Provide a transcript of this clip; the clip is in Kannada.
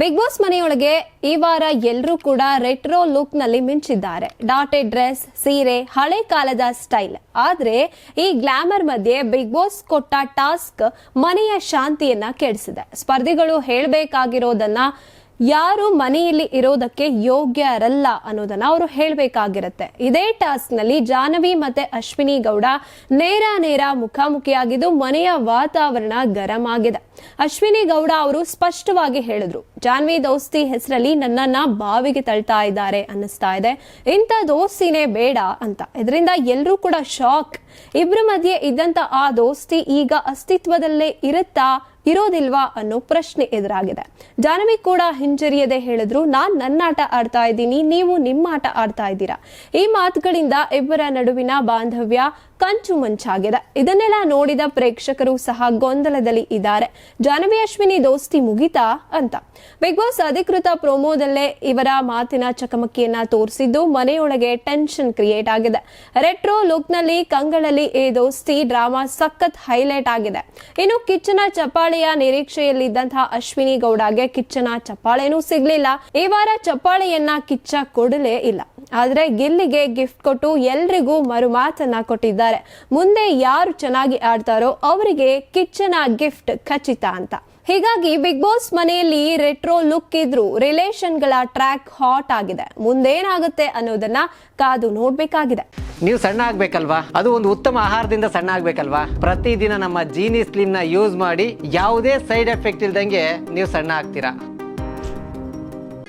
ಬಿಗ್ ಬಾಸ್ ಮನೆಯೊಳಗೆ ಈ ವಾರ ಎಲ್ಲರೂ ಕೂಡ ರೆಟ್ರೋ ಲುಕ್ನಲ್ಲಿ ಮಿಂಚಿದ್ದಾರೆ. ಡಾಟೆಡ್ ಡ್ರೆಸ್ ಸೀರೆ, ಹಳೆ ಕಾಲದ ಸ್ಟೈಲ್ ಆದ್ರೆ ಈ ಗ್ಲಾಮರ್ ಮಧ್ಯೆ ಬಿಗ್ ಬಾಸ್ ಕೊಟ್ಟ ಟಾಸ್ಕ್ ಮನೆಯ ಶಾಂತಿಯನ್ನ ಕೆಡಿಸಿದೆ. ಸ್ಪರ್ಧಿಗಳು ಹೇಳಬೇಕಾಗಿರೋದನ್ನ ಯಾರು ಮನೆಯಲ್ಲಿ ಇರೋದಕ್ಕೆ ಯೋಗ್ಯರಲ್ಲ ಅನ್ನೋದನ್ನ ಅವರು ಹೇಳಬೇಕಾಗಿರುತ್ತೆ. ಇದೇ ಟಾಸ್ಕ್ನಲ್ಲಿ ಜಾಹ್ನವಿ ಮತ್ತೆ ಅಶ್ವಿನಿ ಗೌಡ ನೇರ ನೇರ ಮುಖಾಮುಖಿಯಾಗಿದ್ದು ಮನೆಯ ವಾತಾವರಣ ಗರಂ ಆಗಿದೆ. ಅಶ್ವಿನಿ ಗೌಡ ಅವರು ಸ್ಪಷ್ಟವಾಗಿ ಹೇಳಿದ್ರು, ಜಾನ್ವಿ ದೋಸ್ತಿ ಹೆಸರಲ್ಲಿ ನನ್ನನ್ನ ಬಾವಿಗೆ ತಳ್ತಾ ಇದ್ದಾರೆ ಅನ್ನಿಸ್ತಾ ಇದೆ. ಇಂಥ ದೋಸ್ತಿನೇ ಬೇಡ ಅಂತ. ಇದರಿಂದ ಎಲ್ಲರೂ ಕೂಡ ಶಾಕ್. ಇಬ್ಬರ ಮಧ್ಯೆ ಇದ್ದಂತ ಆ ದೋಸ್ತಿ ಈಗ ಅಸ್ತಿತ್ವದಲ್ಲೇ ಇರುತ್ತಾ, ಇರೋದಿಲ್ವಾ ಅನ್ನೋ ಪ್ರಶ್ನೆ ಎದುರಾಗಿದೆ. ಜಾನವಿ ಕೂಡ ಹಿಂಜರಿಯದೆ ಹೇಳಿದ್ರು, ನಾನ್ ನನ್ನ ಆಟ ಆಡ್ತಾ ಇದ್ದೀನಿ, ನೀವು ನಿಮ್ಮ ಆಟ ಆಡ್ತಾ ಇದ್ದೀರಾ. ಈ ಮಾತುಗಳಿಂದ ಇಬ್ಬರ ನಡುವಿನ ಬಾಂಧವ್ಯ ಕಂಚು ಮಂಚಾಗಿದೆ. ಇದನ್ನೆಲ್ಲ ನೋಡಿದ ಪ್ರೇಕ್ಷಕರು ಸಹ ಗೊಂದಲದಲ್ಲಿ ಇದ್ದಾರೆ. ಜಾನವಿ ಅಶ್ವಿನಿ ದೋಸ್ತಿ ಮುಗಿತಾ ಅಂತ. ಬಿಗ್ ಬಾಸ್ ಅಧಿಕೃತ ಪ್ರೋಮೋದಲ್ಲೇ ಇವರ ಮಾತಿನ ಚಕಮಕಿಯನ್ನ ತೋರಿಸಿದ್ದು ಮನೆಯೊಳಗೆ ಟೆನ್ಷನ್ ಕ್ರಿಯೇಟ್ ಆಗಿದೆ. ರೆಟ್ರೋ ಲುಕ್ನಲ್ಲಿ ಕಂಗಳಲ್ಲಿ ಈ ದೋಸ್ತಿ ಡ್ರಾಮಾ ಸಖತ್ ಹೈಲೈಟ್ ಆಗಿದೆ. ಇನ್ನು ಕಿಚ್ಚನ ಚಪಾಳಿಯ ನಿರೀಕ್ಷೆಯಲ್ಲಿದ್ದಂತಹ ಅಶ್ವಿನಿ ಗೌಡಗೆ ಕಿಚ್ಚನ ಚಪ್ಪಾಳೆನೂ ಸಿಗ್ಲಿಲ್ಲ. ಈ ವಾರ ಚಪ್ಪಾಳೆಯನ್ನ ಕಿಚ್ಚ ಕೊಡಲೇ ಇಲ್ಲ. ಆದ್ರೆ ಗಿಲ್ಲಿಗೆ ಗಿಫ್ಟ್ ಕೊಟ್ಟು ಎಲ್ರಿಗೂ ಮರು ಮಾತನ್ನ ಕೊಟ್ಟಿದ್ದಾರೆ. ಮುಂದೆ ಯಾರು ಚೆನ್ನಾಗಿ ಆಡ್ತಾರೋ ಅವರಿಗೆ ಕಿಚ್ಚನ ಗಿಫ್ಟ್ ಖಚಿತ ಅಂತ. ಹೀಗಾಗಿ ಬಿಗ್ ಬಾಸ್ ಮನೆಯಲ್ಲಿ ರೆಟ್ರೋ ಲುಕ್ ಇದ್ರು ರಿಲೇಷನ್ಗಳ ಟ್ರ್ಯಾಕ್ ಹಾಟ್ ಆಗಿದೆ. ಮುಂದೇನಾಗುತ್ತೆ ಅನ್ನೋದನ್ನ ಕಾದು ನೋಡ್ಬೇಕಾಗಿದೆ. ನೀವು ಸಣ್ಣ ಆಗ್ಬೇಕಲ್ವಾ? ಅದು ಒಂದು ಉತ್ತಮ ಆಹಾರದಿಂದ ಸಣ್ಣ ಆಗ್ಬೇಕಲ್ವಾ? ಪ್ರತಿದಿನ ನಮ್ಮ ಜೀನಿ ಸ್ಲಿಮ್ನ ಯೂಸ್ ಮಾಡಿ ಯಾವುದೇ ಸೈಡ್ ಎಫೆಕ್ಟ್ ಇಲ್ದಂಗೆ ನೀವು ಸಣ್ಣ ಆಗ್ತೀರಾ?